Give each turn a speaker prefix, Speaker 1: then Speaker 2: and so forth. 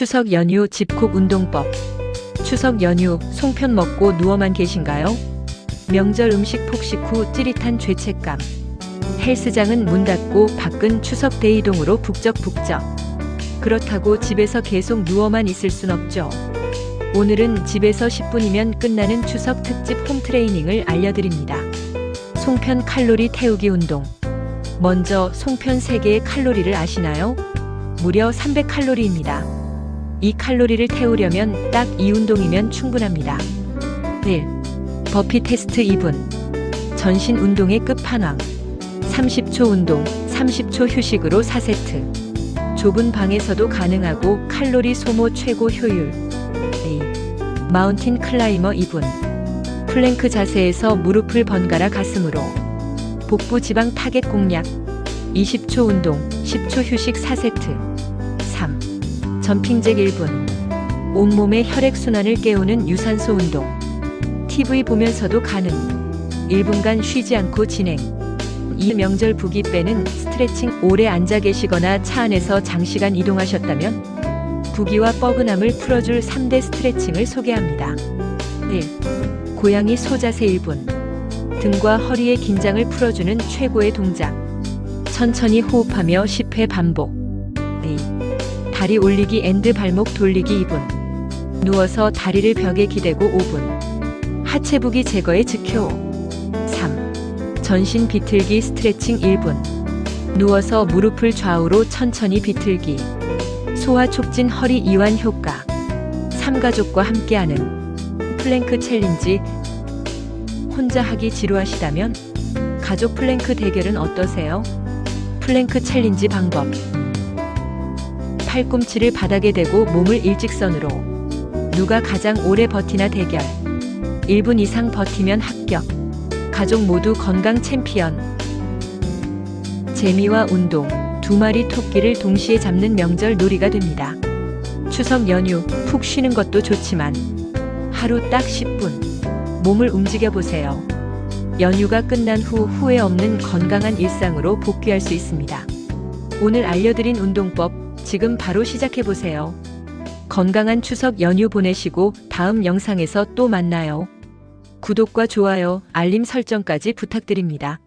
Speaker 1: 추석 연휴 집콕 운동법. 추석 연휴 송편 먹고 누워만 계신가요? 명절 음식 폭식 후 찌릿한 죄책감. 헬스장은 문 닫고 밖은 추석 대이동으로 북적북적. 그렇다고 집에서 계속 누워만 있을 순 없죠. 오늘은 집에서 10분이면 끝나는 추석 특집 홈트레이닝을 알려드립니다. 송편 칼로리 태우기 운동. 먼저 송편 3개의 칼로리를 아시나요? 무려 300칼로리입니다. 이 칼로리를 태우려면 딱 이 운동이면 충분합니다. 1. 버피 테스트 2분. 전신 운동의 끝판왕. 30초 운동, 30초 휴식으로 4세트. 좁은 방에서도 가능하고 칼로리 소모 최고 효율. 2. 마운틴 클라이머 2분. 플랭크 자세에서 무릎을 번갈아 가슴으로. 복부 지방 타겟 공략. 20초 운동, 10초 휴식 4세트. 3. 점핑잭 1분. 온몸의 혈액순환을 깨우는 유산소 운동. TV 보면서도 가능. 1분간 쉬지 않고 진행. 이 명절 부기 빼는 스트레칭 오래 앉아 계시거나 차 안에서 장시간 이동하셨다면 부기와 뻐근함을 풀어줄 3대 스트레칭을 소개합니다. 1. 고양이 소자세 1분. 등과 허리의 긴장을 풀어주는 최고의 동작. 천천히 호흡하며 10회 반복. 2. 다리 올리기 앤드 발목 돌리기 2분. 누워서 다리를 벽에 기대고 5분. 하체부기 제거에 즉효. 3. 전신 비틀기 스트레칭 1분. 누워서 무릎을 좌우로 천천히 비틀기. 소화 촉진 허리 이완 효과. 삼가족과 함께하는 플랭크 챌린지. 혼자 하기 지루하시다면 가족 플랭크 대결은 어떠세요? 플랭크 챌린지 방법. 팔꿈치를 바닥에 대고 몸을 일직선으로. 누가 가장 오래 버티나 대결. 1분 이상 버티면 합격. 가족 모두 건강 챔피언. 재미와 운동, 두 마리 토끼를 동시에 잡는 명절 놀이가 됩니다. 추석 연휴, 푹 쉬는 것도 좋지만 하루 딱 10분 몸을 움직여 보세요. 연휴가 끝난 후 후회 없는 건강한 일상으로 복귀할 수 있습니다. 오늘 알려드린 운동법 지금 바로 시작해 보세요. 건강한 추석 연휴 보내시고 다음 영상에서 또 만나요. 구독과 좋아요, 알림 설정까지 부탁드립니다.